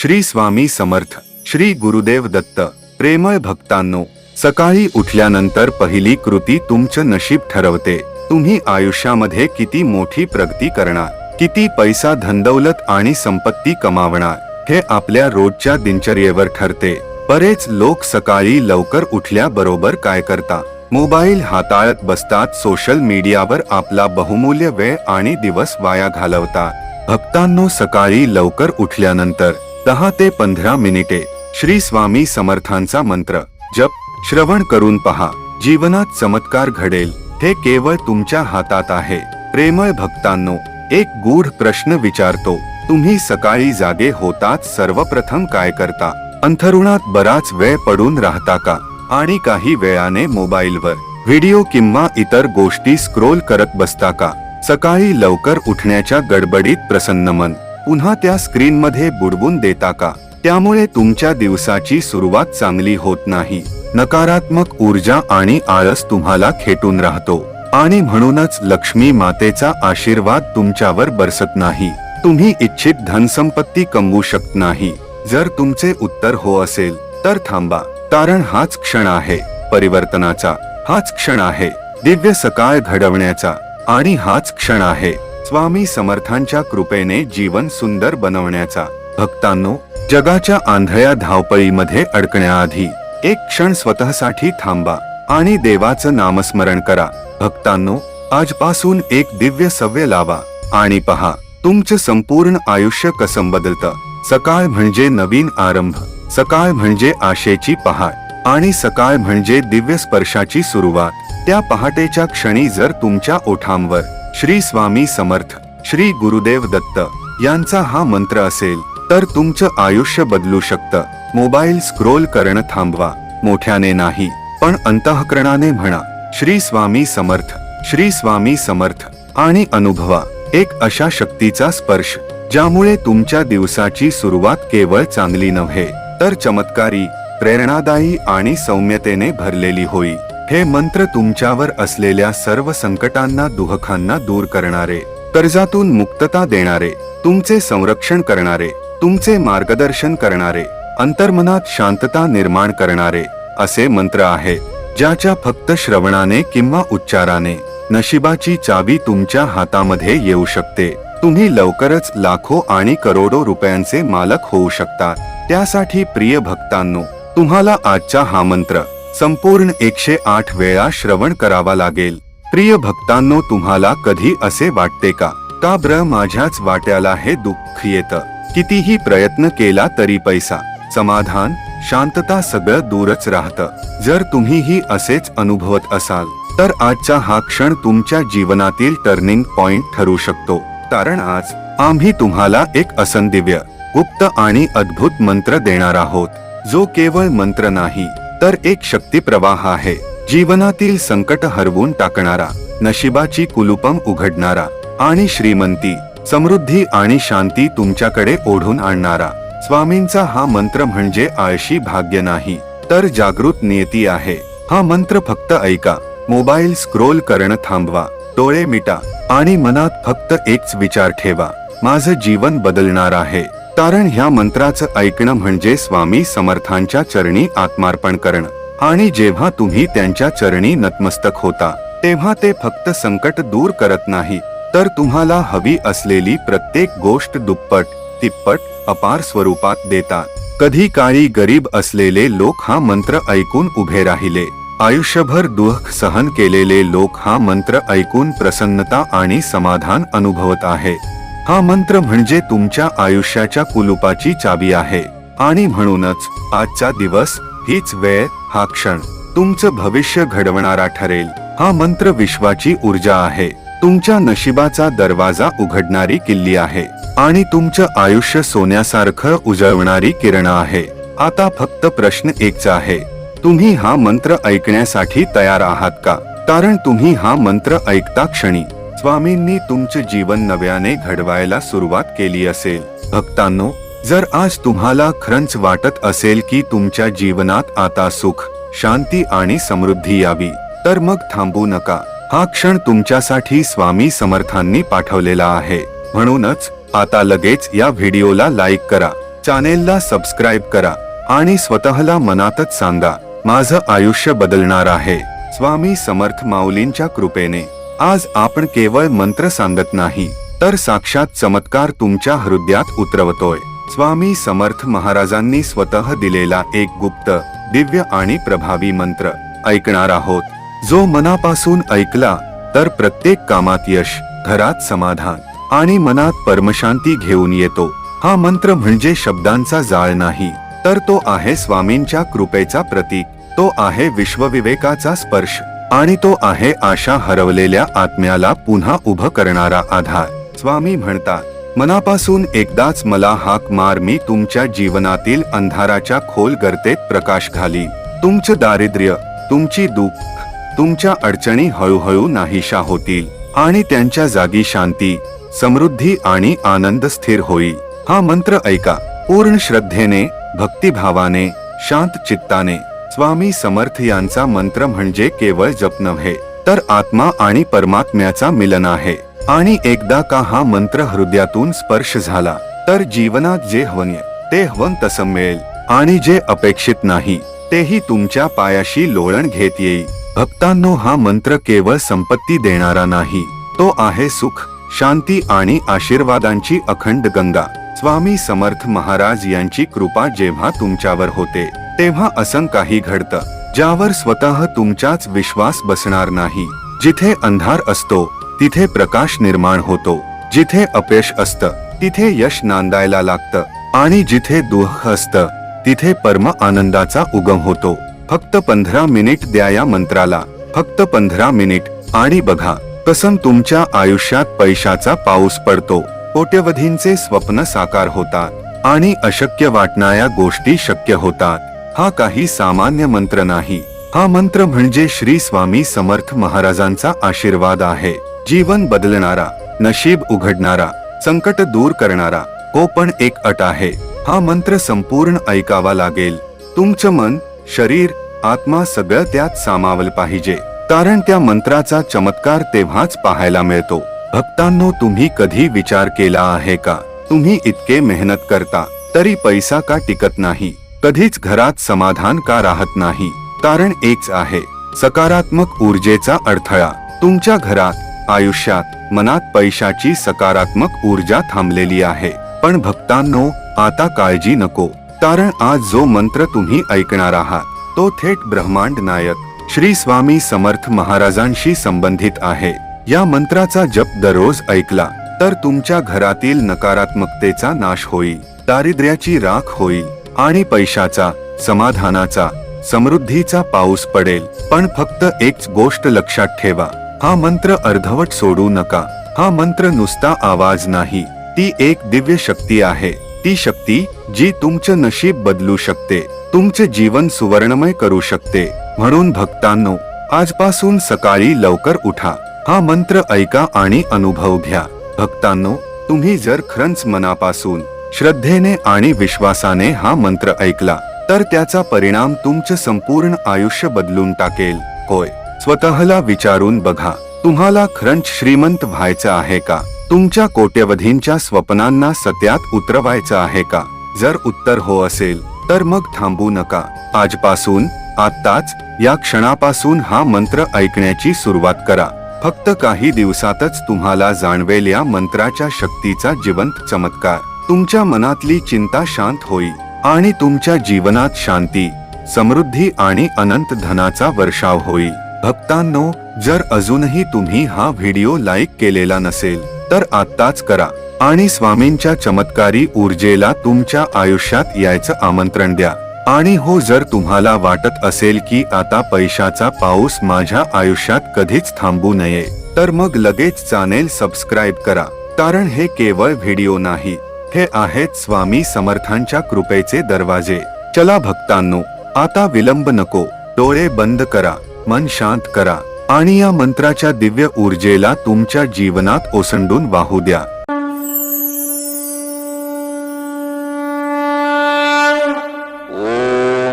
श्री स्वामी समर्थ श्री गुरुदेव दत्त प्रेमळ भक्तांनो सकाळी उठल्यानंतर पहिली कृती तुमचं नशीब ठरवते. तुम्ही आयुष्यामध्ये किती मोठी प्रगती करणार किती पैसा धनदौलत आणि संपत्ती कमावणार हे आपल्या रोजच्या दिनचर्येवर ठरते. बरेच लोक सकाळी लवकर उठल्याबरोबर काय करता मोबाईल हाताळत बसतात सोशल मीडियावर आपला बहुमूल्य वेळ आणि दिवस वाया घालवतात. भक्तांनो सकाळी लवकर उठल्यानंतर दहा ते पंधरा मिनिटे श्री स्वामी समर्थांचा मंत्र. जप श्रवण करून पहा. जीवनात चमत्कार घडेल. हे केवळ तुमच्या हातात आहे. प्रेमळ भक्तांनो एक गूढ प्रश्न विचारतो. तुम्ही सकाळी जागे होताच सर्वप्रथम काय करता? अंथरुणात बराच वेळ पडून राहता का? आणि काही वेळाने मोबाईलवर. व्हिडिओ किंवा इतर गोष्टी स्क्रोल करत बसता का? सकाळी लवकर उठण्याच्या गडबडीत प्रसन्न मन. पुन्हा त्या स्क्रीनमध्ये बुडवून देता का? त्यामुळे तुमच्या दिवसाची सुरुवात चांगली होत नाही. नकारात्मक ऊर्जा आणि आळस तुम्हाला खेटून राहतो. आणि म्हणूनच लक्ष्मी मातेचा आशीर्वाद तुमच्यावर बरसत नाही. तुम्ही इच्छित धनसंपत्ती कमवू शकत नाही. जर तुमचे उत्तर हो असेल तर थांबा. कारण हाच क्षण आहे परिवर्तनाचा. हाच क्षण आहे दिव्य सकाळ घडवण्याचा. आणि हाच क्षण आहे. स्वामी समर्थांच्या कृपेने जीवन सुंदर बनवण्याचा. भक्तांनो जगाच्या आंधळ्या धावपळीमध्ये अडकण्याआधी एक क्षण स्वतःसाठी थांबा आणि देवाचं नामस्मरण करा. भक्तांनो आजपासून एक दिव्य सव्य लावा आणि पहा तुमचं संपूर्ण आयुष्य कसं बदलतं. सकाळ म्हणजे नवीन आरंभ सकाळ म्हणजे आशेची पहाट आणि सकाळ म्हणजे दिव्य स्पर्शाची सुरुवात. त्या पहाटेच्या क्षणी जर तुमच्या ओठांवर श्री स्वामी समर्थ श्री गुरुदेव दत्त यांचा हा मंत्र असेल तर तुमचं आयुष्य बदलू शकतं. मोबाईल स्क्रोल करणं थांबवा. मोठ्याने नाही पण अंतःकरणाने म्हणा. श्री स्वामी समर्थ श्री स्वामी समर्थ आणि अनुभवा. एक अशा शक्तीचा स्पर्श ज्यामुळे तुमच्या दिवसाची सुरुवात केवळ चांगली नव्हे तर चमत्कारी प्रेरणादायी आणि सौम्यतेने भरलेली होई हे मंत्र तुमच्यावर असलेल्या सर्व संकटांना दुःखांना दूर करणारे कर्जातून मुक्तता देणारे तुमचे संरक्षण करणारे तुमचे मार्गदर्शन करणारे अंतर्मनात शांतता निर्माण करणारे असे मंत्र आहे ज्याच्या फक्त श्रवणाने किंवा उच्चाराने नशिबाची चावी तुमच्या हातामध्ये येऊ शकते. तुम्ही लवकरच लाखो आणि करोडो रुपयांचे मालक होऊ शकता. त्यासाठी प्रिय भक्तांनो तुम्हाला आजचा हा मंत्र संपूर्ण एकशे आठ वेळा श्रवण करावा लागेल. प्रिय भक्तांनो तुम्हाला कधी असे वाटते का? का ब्र माझ्याच वाट्याला हे दुःख येतं? कितीही प्रयत्न केला तरी पैसा. समाधान शांतता सगळं दूरच राहतं. जर तुम्हीही असेच अनुभवत असाल तर आजचा हा क्षण तुमच्या जीवनातील टर्निंग पॉइंट ठरू शकतो. कारण आज आम्ही तुम्हाला एक असंदिव्य गुप्त आणि अद्भुत मंत्र देणार आहोत. जो केवळ मंत्र नाही तर एक शक्ती प्रवाह आहे. जीवनातील संकट हरवून टाकणारा नशिबाची कुलुपम उघडणारा आणि श्रीमंती समृद्धी आणि शांती तुमच्याकडे ओढून आणणारा. स्वामींचा हा मंत्र म्हणजे आळशी भाग्य नाही तर जागृत नियती आहे. हा मंत्र फक्त ऐका मोबाईल स्क्रोल करणं थांबवा डोळे मिटा आणि मनात फक्त एकच विचार ठेवा माझं जीवन बदलणार आहे. कारण ह्या मंत्राचं ऐकणं म्हणजे स्वामी समर्थांच्या चरणी आत्मार्पण करणं. आणि जेव्हा तुम्ही त्यांच्या चरणी नतमस्तक होता तेव्हा ते फक्त संकट दूर करत नाही तर तुम्हाला हवी असलेली प्रत्येक गोष्ट दुप्पट तिप्पट अपार स्वरूपात देतात. कधी काळी गरीब असलेले लोक हा मंत्र ऐकून उभे राहिले. आयुष्यभर दुःख सहन केलेले लोक हा मंत्र ऐकून प्रसन्नता आणि समाधान अनुभवत आहे. हा मंत्र म्हणजे तुमच्या आयुष्याच्या कुलुपाची चावी आहे. आणि म्हणूनच आजचा दिवस हीच वेळ हा क्षण तुमचं भविष्य घडवणारा ठरेल. हा मंत्र विश्वाची ऊर्जा आहे. तुमच्या नशिबाचा दरवाजा उघडणारी किल्ली आहे. आणि तुमचं आयुष्य सोन्यासारखं उजळवणारी किरण आहे. आता फक्त प्रश्न एकच आहे. तुम्ही हा मंत्र ऐकण्यासाठी तयार आहात का? कारण तुम्ही हा मंत्र ऐकता क्षणी. स्वामींनी तुमचे जीवन नव्याने घडवायला सुरुवात केली असेल. भक्तांनो जर आज तुम्हाला खरंच वाटत असेल की तुमच्या जीवनात आता सुख शांती आणि समृद्धी यावी तर मग थांबू नका. हा क्षण तुमच्यासाठी स्वामी समर्थांनी पाठवलेला आहे. म्हणूनच आता लगेच या व्हिडिओला लाईक करा चॅनेलला सबस्क्राईब करा आणि स्वतःला मनातच सांगा माझं आयुष्य बदलणार आहे. स्वामी समर्थ माऊलींच्या कृपेने. आज आपण केवळ मंत्र सांगत नाही तर साक्षात चमत्कार तुमच्या हृदयात उतरवतोय. स्वामी समर्थ महाराजांनी स्वतः दिलेला एक गुप्त दिव्य आणि प्रभावी मंत्र ऐकणार आहोत. जो मनापासून ऐकला तर प्रत्येक कामात यश घरात समाधान आणि मनात परमशांती घेऊन येतो. हा मंत्र म्हणजे शब्दांचा जाळ नाही तर तो आहे स्वामींच्या कृपेचा प्रतीक तो आहे विश्वविवेकाचा स्पर्श. आणि तो आहे आशा हरवलेल्या आत्म्याला पुन्हा उभं करणारा आधार. स्वामी म्हणतात मनापासून एकदाच मला हाक मार मी तुमच्या जीवनातील अंधाराच्या खोल गर्तेत प्रकाश घाली. तुमचं दारिद्र्य तुमची दुःख तुमच्या अडचणी हळूहळू नाहीशा होतील. आणि त्यांच्या जागी शांती समृद्धी आणि आनंद स्थिर होईल. हा मंत्र ऐका. पूर्ण श्रद्धेने भक्तिभावाने शांत चित्ताने. स्वामी समर्थ यांचा मंत्र म्हणजे केवळ जप नव्हे तर आत्मा आणि परमात्म्याचा मिलन आहे. आणि एकदा का हा मंत्र हृदयातून स्पर्श झाला तर जीवनात जे हवन्य ते हवन तसं मिळेल. आणि जे अपेक्षित नाही तेही तुमच्या पायाशी लोळण घेत येईल. भक्तांनो हा मंत्र केवळ संपत्ती देणारा नाही तो आहे सुख शांती आणि आशीर्वादांची अखंड गंगा. स्वामी समर्थ महाराज यांची कृपा जेव्हा तुमच्यावर होते तेव्हा असं काही घडतं. ज्यावर स्वतः तुमचाच विश्वास बसणार नाही. जिथे अंधार असतो तिथे प्रकाश निर्माण होतो. जिथे अपयश असतं तिथे यश नांदायला लागतं. आणि जिथे दुःख असतं तिथे परम आनंदाचा उगम होतो. फक्त पंधरा मिनिट द्या या मंत्राला. फक्त पंधरा मिनिट. आणि बघा कसम तुमच्या आयुष्यात पैशाचा पाऊस पडतो. कोट्यवधींचे स्वप्न साकार होतात. आणि अशक्य वाटणाऱ्या गोष्टी शक्य होतात. हा काही सामान्य मंत्र नाही. हा मंत्र म्हणजे श्री स्वामी समर्थ महाराजांचा आशीर्वाद आहे. जीवन बदलणारा नशीब उघडणारा संकट दूर करणारा हो पण एक अट आहे. हा मंत्र संपूर्ण ऐकावा लागेल. तुमचं मन शरीर आत्मा सगळं त्यात सामावलं पाहिजे. कारण त्या मंत्राचा चमत्कार तेव्हाच पाहायला मिळतो. भक्तांनो तुम्ही कधी विचार केला आहे का? तुम्ही इतके मेहनत करता तरी पैसा का टिकत नाही? कधीच घरात समाधान का राहत नाही. कारण एकच आहे सकारात्मक ऊर्जेचा अडथळा. तुमच्या घरात आयुष्यात मनात पैशाची सकारात्मक ऊर्जा थांबलेली आहे. पण भक्तांनो आता काळजी नको. कारण आज जो मंत्र तुम्ही ऐकणार आहात तो थेट ब्रह्मांड नायक श्री स्वामी समर्थ महाराजांशी संबंधित आहे. या मंत्राचा जप दररोज ऐकला तर तुमच्या घरातील नकारात्मकतेचा नाश होईल. दारिद्र्याची राख होईल. आणि पैशाचा समाधानाचा समृद्धीचा पाऊस पडेल. पण फक्त एकच गोष्ट लक्षात ठेवा. हा मंत्र अर्धवट सोडू नका. हा मंत्र नुसता आवाज नाही. ती एक दिव्य शक्ती आहे. ती शक्ती जी तुमचं नशीब बदलू शकते. तुमचे जीवन सुवर्णमय करू शकते. म्हणून भक्तांनो आजपासून सकाळी लवकर उठा. हा मंत्र ऐका आणि अनुभव घ्या. भक्तांनो तुम्ही जर खरंच मनापासून श्रद्धेने आणि विश्वासाने हा मंत्र ऐकला तर त्याचा परिणाम तुमचं संपूर्ण आयुष्य बदलून टाकेल. होय. स्वतःला विचारून बघा तुम्हाला खरंच श्रीमंत व्हायचं आहे का? तुमच्या कोट्यवधींच्या स्वप्नांना सत्यात उतरवायचं आहे का? जर उत्तर हो असेल तर मग थांबू नका. आजपासून आत्ताच या क्षणापासून हा मंत्र ऐकण्याची सुरुवात करा. फक्त काही दिवसातच तुम्हाला जाणवेल या मंत्राच्या शक्तीचा जिवंत चमत्कार. तुमच्या मनातली चिंता शांत होईल आणि तुमच्या जीवनात शांती समृद्धी आणि अनंत धनाचा वर्षाव होईल भक्तांनो जर अजूनही तुम्ही हा व्हिडिओ लाईक केलेला नसेल तर आत्ताच करा आणि स्वामींच्या चमत्कारी ऊर्जेला तुमच्या आयुष्यात यायचं आमंत्रण द्या. आणि हो जर तुम्हाला वाटत असेल की आता पैशाचा पाऊस माझ्या आयुष्यात कधीच थांबू नये तर मग लगेच चॅनेल सबस्क्राईब करा कारण हे केवळ व्हिडिओ नाही. हे आहेत स्वामी समर्थांच्या कृपेचे दरवाजे. चला भक्तांनो, आता विलंब नको. डोळे बंद करा, मन शांत करा. आणि या मंत्राच्या दिव्य ऊर्जेला तुमच्या जीवनात ओसंडून वाहू द्या.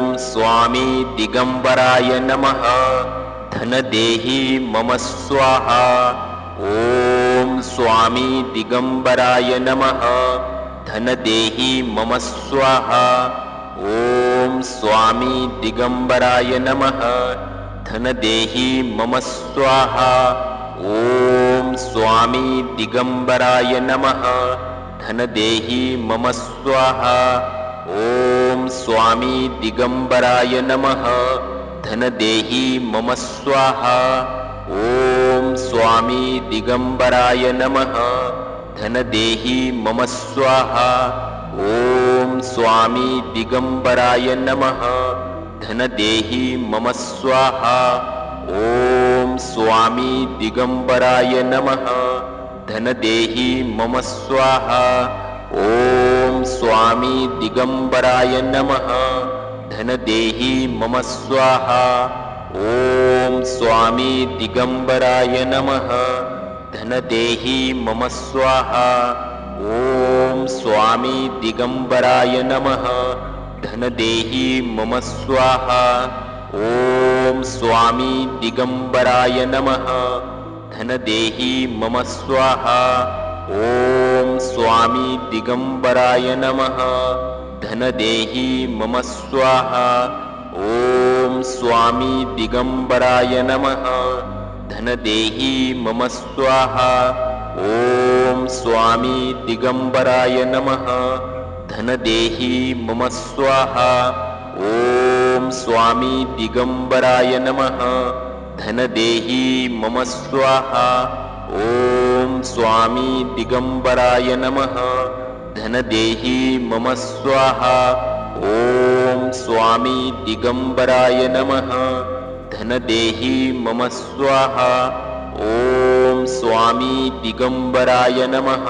ॐ स्वामी दिगम्बराय नमः. धनदेहि मम स्वाहा. ॐ स्वामी दिगम्बराय नमः. धनदेहि मम स्वाहा। ॐ स्वामी दिगम्बराय नमः। धनदेहि मम स्वाहा। ॐ स्वामी दिगम्बराय नमः। धनदेहि मम स्वाहा। ॐ स्वामी दिगम्बराय नमः। धनदेहि मम स्वाहा। ॐ स्वामी दिगम्बराय नमः धनदेहि मम स्वाहा ॐ स्वामी दिगम्बराय नमः धनदेहि मम स्वाहा ॐ स्वामी दिगम्बराय नमः धनदेहि मम स्वाहा ॐ स्वामी दिगम्बराय नमः धनदेहि मम स्वाहा ॐ स्वामी दिगम्बराय नमः धनदेहि मम स्वाहा। ॐ स्वामी दिगम्बराय नमः। धनदेहि मम स्वाहा। ॐ स्वामी दिगम्बराय नमः। धनदेहि मम स्वाहा। ॐ स्वामी दिगम्बराय नमः। धनदेहि मम स्वाहा। ॐ स्वामी दिगम्बराय नमः धनदेहि मम स्वाहा। ॐ स्वामी दिगम्बराय नमः। धनदेहि मम स्वाहा। ॐ स्वामी दिगम्बराय नमः। धनदेहि मम स्वाहा। ॐ स्वामी दिगम्बराय नमः। धनदेहि मम स्वाहा। ॐ स्वामी दिगम्बराय नमः धनदेहि मम स्वाहा। ॐ स्वामी दिगम्बराय नमः।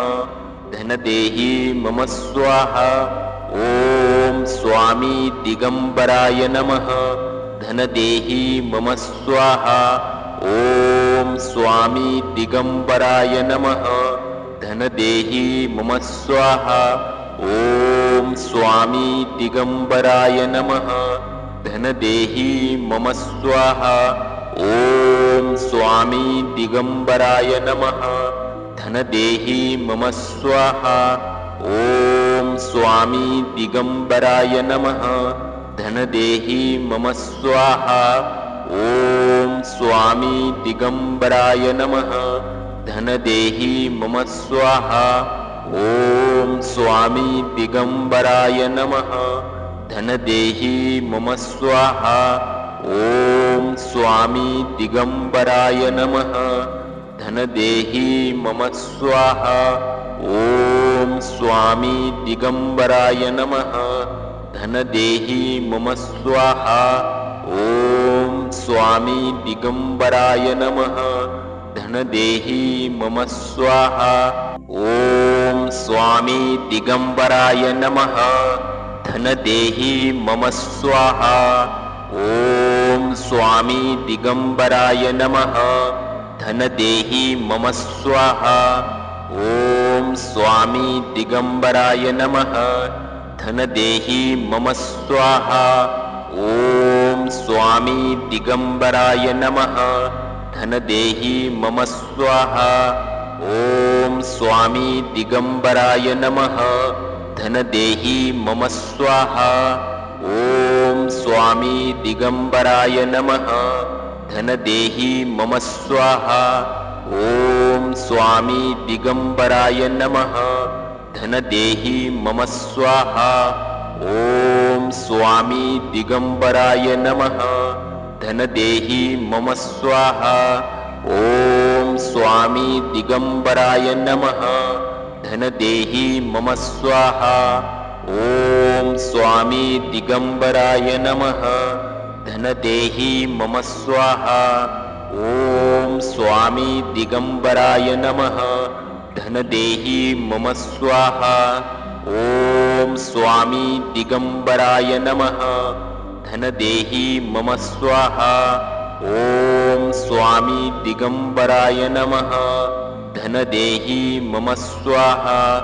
धनदेहि मम स्वाहा। ॐ स्वामी दिगम्बराय नमः। धनदेहि मम स्वाहा। ॐ स्वामी दिगम्बराय नमः। धनदेहि मम स्वाहा। ॐ स्वामी दिगम्बराय नमः धनदेहि मम स्वाहा। ॐ स्वामी दिगम्बराय नमः। धनदेहि मम स्वाहा। ॐ स्वामी दिगम्बराय नमः। धनदेहि मम स्वाहा। ॐ स्वामी दिगम्बराय नमः। धनदेहि मम स्वाहा। ॐ स्वामी दिगम्बराय नमः धनदेहि मम स्वाहा। ॐ स्वामी दिगम्बराय नमः। धनदेहि मम स्वाहा। ॐ स्वामी दिगम्बराय नमः। धनदेहि मम स्वाहा। ॐ स्वामी दिगम्बराय नमः। धनदेहि मम स्वाहा। ॐ स्वामी दिगम्बराय नमः धनदेहि मम स्वाहा। ॐ स्वामी दिगम्बराय नमः। धनदेहि मम स्वाहा। ॐ स्वामी दिगम्बराय नमः। धनदेहि मम स्वाहा। ॐ स्वामी दिगम्बराय नमः। धनदेहि मम स्वाहा। ॐ स्वामी दिगम्बराय नमः धनदेहि मम स्वाहा। ॐ स्वामी दिगम्बराय नमः। धनदेहि मम स्वाहा। ॐ स्वामी दिगम्बराय नमः। धनदेहि मम स्वाहा। ॐ स्वामी दिगम्बराय नमः। धनदेहि मम स्वाहा। ॐ स्वामी दिगम्बराय नमः धनदेहि मम स्वाहा। ॐ स्वामी दिगम्बराय नमः। धनदेहि मम स्वाहा। ॐ स्वामी दिगम्बराय नमः। धनदेहि मम स्वाहा। ॐ स्वामी दिगम्बराय नमः। धनदेहि मम स्वाहा। ॐ स्वामी दिगम्बराय नमः धनदेहि मम स्वाहा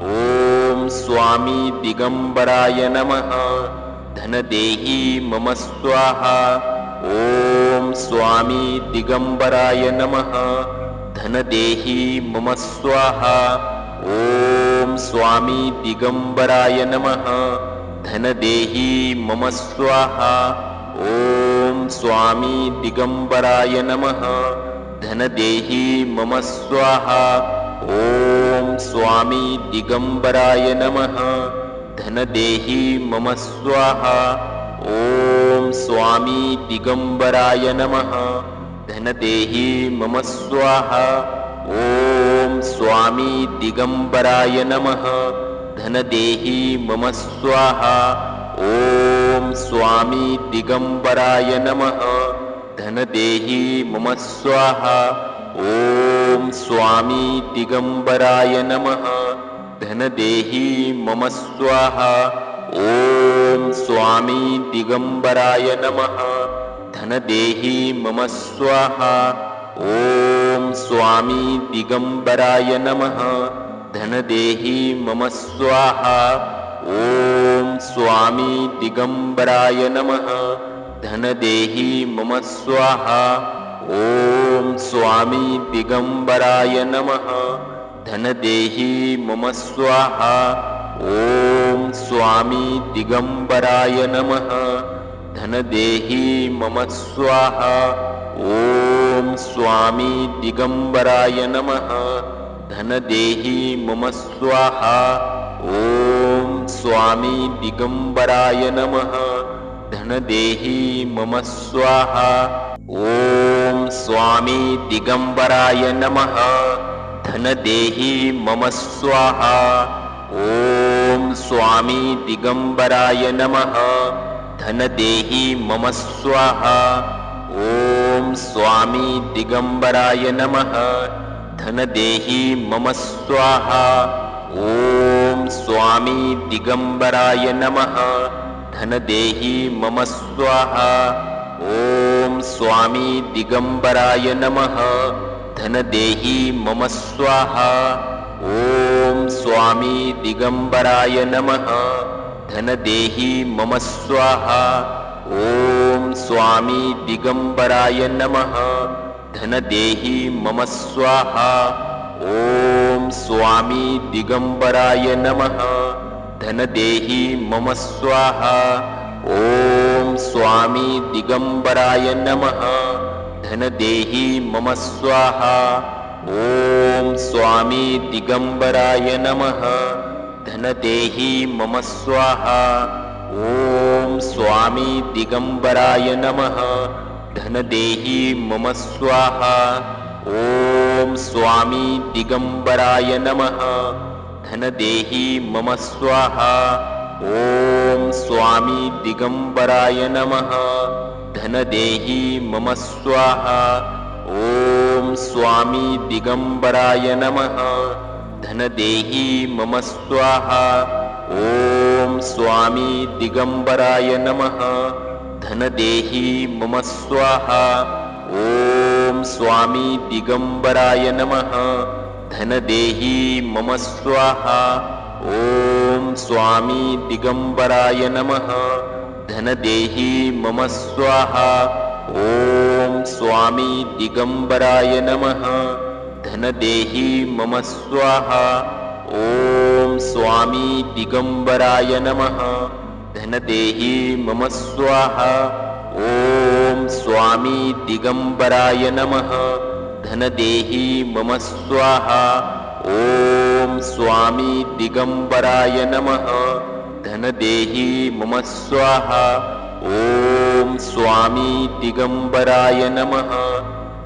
ॐ स्वामी दिगम्बराय नमः। धनदेहि मम स्वाहा। ॐ स्वामी दिगम्बराय नमः। धनदेहि मम स्वाहा। ॐ स्वामी दिगम्बराय नमः। धनदेही मम स्वाहा। ॐ स्वामी दिगम्बराय नमः धनदेही मम स्वाहा। ॐ स्वामी दिगम्बराय नमः। धनदेही मम स्वाहा। ॐ स्वामी दिगम्बराय नमः। धनदेही मम स्वाहा। ॐ स्वामी दिगम्बराय नमः। धनदेही मम स्वाहा। ॐ स्वामी दिगम्बराय नमः धनदेही मम स्वाहा। ॐ स्वामी दिगम्बराय नमः। धनदेही मम स्वाहा। ॐ स्वामी दिगम्बराय नमः। धनदेही मम स्वाहा। ॐ स्वामी दिगम्बराय नमः। धनदेही मम स्वाहा। ॐ स्वामी दिगम्बराय नमः धनदेही मम स्वाहा। ॐ स्वामी दिगम्बराय नमः। धनदेही मम स्वाहा। ॐ स्वामी दिगम्बराय नमः। धनदेही मम स्वाहा। ॐ स्वामी दिगम्बराय नमः। धनदेही मम स्वाहा। ॐ स्वामी दिगम्बराय नमः धनदेही मम स्वाहा। ॐ स्वामी दिगम्बराय नमः। धनदेही मम स्वाहा। ॐ स्वामी दिगम्बराय नमः। धनदेही मम स्वाहा। ॐ स्वामी दिगम्बराय नमः। धनदेही मम स्वाहा। ॐ स्वामी दिगम्बराय नमः धनदेही मम स्वाहा। ॐ स्वामी दिगम्बराय नमः। धनदेही मम स्वाहा। ॐ स्वामी दिगम्बराय नमः। धनदेही मम स्वाहा। ॐ स्वामी दिगम्बराय नमः। धनदेही मम स्वाहा। ॐ स्वामी दिगम्बराय नमः धनदेही मम स्वाहा। ॐ स्वामी दिगम्बराय नमः। धनदेही मम स्वाहा। ॐ स्वामी दिगम्बराय नमः। धनदेही मम स्वाहा। ॐ स्वामी दिगम्बराय नमः। धनदेही मम स्वाहा। ॐ स्वामी दिगम्बराय नमः धनदेही मम स्वाहा। ॐ स्वामी दिगम्बराय नमः। धनदेही मम स्वाहा। ॐ स्वामी दिगम्बराय नमः। धनदेही मम स्वाहा। ॐ स्वामी दिगम्बराय नमः। धनदेही मम स्वाहा। ॐ स्वामी दिगम्बराय नमः धनदेही मम स्वाहा। ॐ स्वामी दिगम्बराय नमः। धनदेही मम स्वाहा। ॐ स्वामी दिगम्बराय नमः। धनदेही मम स्वाहा। ॐ स्वामी दिगम्बराय नमः। धनदेही मम स्वाहा। ॐ स्वामी दिगम्बराय नमः धनदेही मम स्वाहा। ॐ स्वामी दिगम्बराय नमः। धनदेही मम स्वाहा। ॐ स्वामी दिगम्बराय नमः।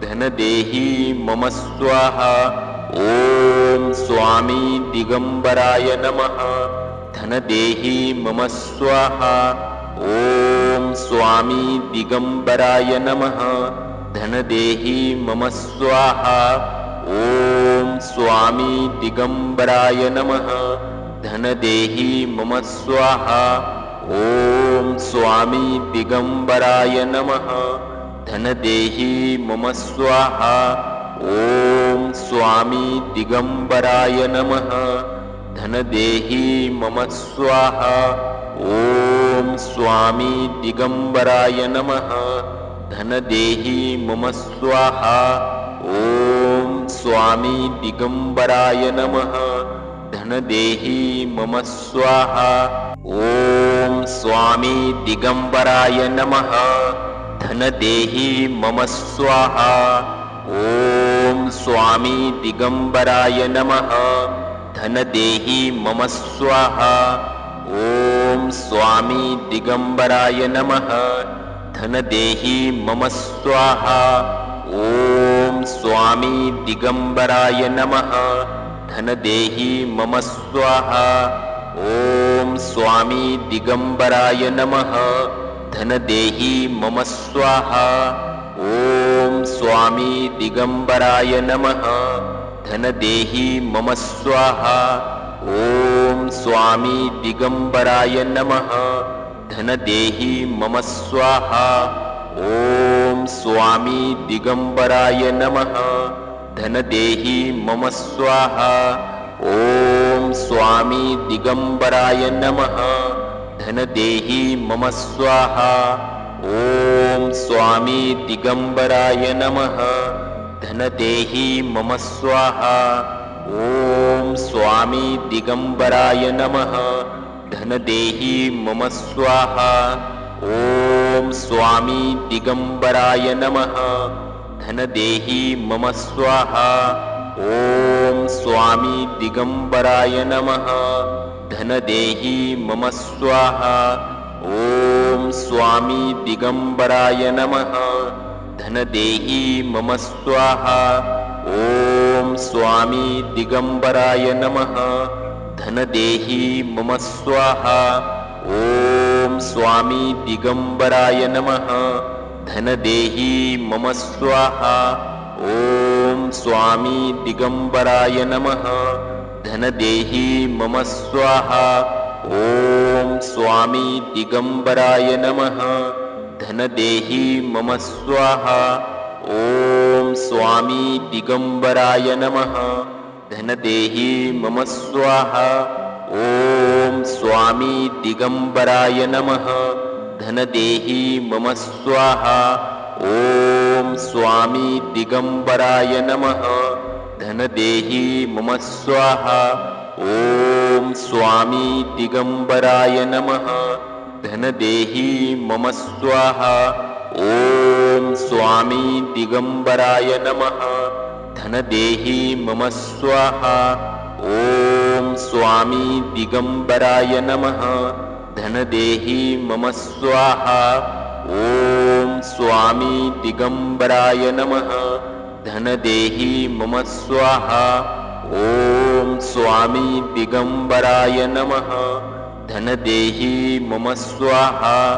धनदेही मम स्वाहा। ॐ स्वामी दिगम्बराय नमः। धनदेही मम स्वाहा। ॐ स्वामी दिगम्बराय नमः धनदेही मम स्वाहा। ॐ स्वामी दिगम्बराय नमः। धनदेही मम स्वाहा। ॐ स्वामी दिगम्बराय नमः। धनदेही मम स्वाहा। ॐ स्वामी दिगम्बराय नमः। धनदेही मम स्वाहा। ॐ स्वामी दिगम्बराय नमः धनदेही मम स्वाहा। ॐ स्वामी दिगम्बराय नमः। धनदेहि मम स्वाहा। ॐ स्वामी दिगम्बराय नमः। धनदेहि मम स्वाहा। ॐ स्वामी दिगम्बराय नमः। धनदेहि मम स्वाहा। ॐ स्वामी दिगम्बराय नमः धनदेहि मम स्वाहा। ॐ स्वामी दिगम्बराय नमः। धनदेहि मम स्वाहा। ॐ स्वामी दिगम्बराय नमः। धनदेहि मम स्वाहा। ॐ स्वामी दिगम्बराय नमः। धनदेहि मम स्वाहा। ॐ स्वामी दिगम्बराय नमः धनदेहि मम स्वाहा। ॐ स्वामी दिगम्बराय नमः। धनदेहि मम स्वाहा। ॐ स्वामी दिगम्बराय नमः। धनदेहि मम स्वाहा। ॐ स्वामी दिगम्बराय नमः। धनदेहि मम स्वाहा। ॐ स्वामी दिगम्बराय नमः धनदेहि मम स्वाहा। ॐ स्वामी दिगम्बराय नमः। धनदेहि मम स्वाहा। ॐ स्वामी दिगम्बराय नमः। धनदेहि मम स्वाहा। ॐ स्वामी दिगम्बराय नमः। धनदेहि मम स्वाहा। ॐ स्वामी दिगम्बराय नमः धनदेहि मम स्वाहा। ॐ स्वामी दिगम्बराय नमः। धनदेहि मम स्वाहा। ॐ स्वामी दिगम्बराय नमः। धनदेहि मम स्वाहा। ॐ स्वामी दिगम्बराय नमः। धनदेहि मम स्वाहा। ॐ स्वामी दिगम्बराय नमः धनदेहि मम स्वाहा। ॐ स्वामी दिगम्बराय नमः। धनदेहि मम स्वाहा। ॐ स्वामी दिगम्बराय नमः। धनदेहि मम स्वाहा। ॐ स्वामी दिगम्बराय नमः। धनदेहि मम स्वाहा। ॐ स्वामी दिगम्बराय नमः धनदेहि मम स्वाहा। ॐ स्वामी दिगम्बराय नमः। धनदेहि मम स्वाहा। ॐ स्वामी दिगम्बराय नमः। धनदेहि मम स्वाहा। ॐ स्वामी दिगम्बराय नमः। धनदेहि मम स्वाहा।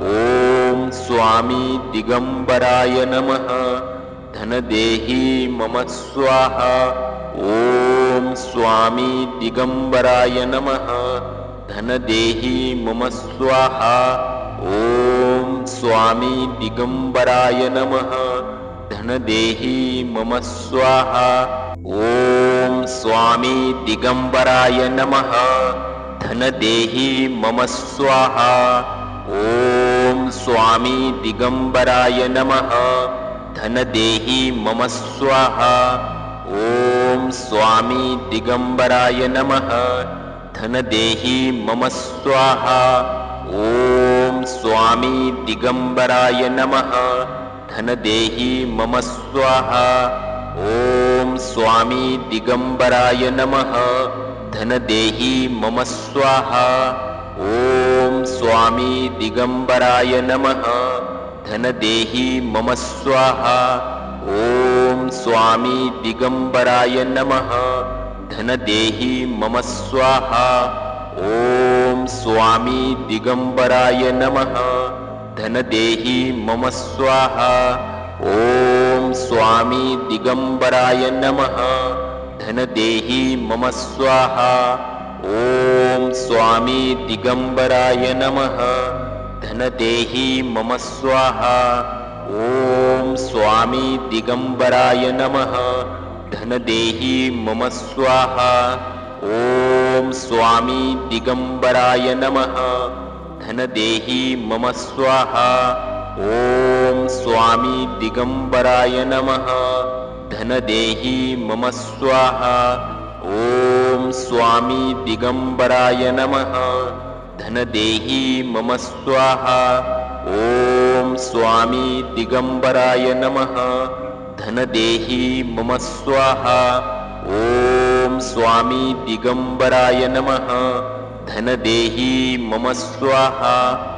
ॐ स्वामी दिगम्बराय नमः धनदेहि मम स्वाहा। ॐ स्वामी दिगम्बराय नमः। धनदेहि मम स्वाहा। ॐ स्वामी दिगम्बराय नमः। धनदेहि मम स्वाहा। ॐ स्वामी दिगम्बराय नमः। धनदेहि मम स्वाहा। ॐ स्वामी दिगम्बराय नमः धनदेहि मम स्वाहा। ॐ स्वामी दिगम्बराय नमः। धनदेहि मम स्वाहा। ॐ स्वामी दिगम्बराय नमः। धनदेहि मम स्वाहा। ॐ स्वामी दिगम्बराय नमः। धनदेहि मम स्वाहा। ॐ स्वामी दिगम्बराय नमः धनदेहि मम स्वाहा। ॐ स्वामी दिगम्बराय नमः। धनदेहि मम स्वाहा। ॐ स्वामी दिगम्बराय नमः। धनदेहि मम स्वाहा। ॐ स्वामी दिगम्बराय नमः। धनदेहि मम स्वाहा। ॐ स्वामी दिगम्बराय नमः धनदेहि मम स्वाहा। ॐ स्वामी दिगम्बराय नमः। धनदेहि मम स्वाहा। ॐ स्वामी दिगम्बराय नमः। धनदेहि मम स्वाहा। ॐ स्वामी दिगम्बराय नमः। धनदेहि मम स्वाहा। ॐ स्वामी दिगम्बराय नमः धनदेहि मम स्वाहा। ॐ स्वामी दिगम्बराय नमः। धनदेहि मम स्वाहा। ॐ स्वामी दिगम्बराय नमः। धनदेहि मम स्वाहा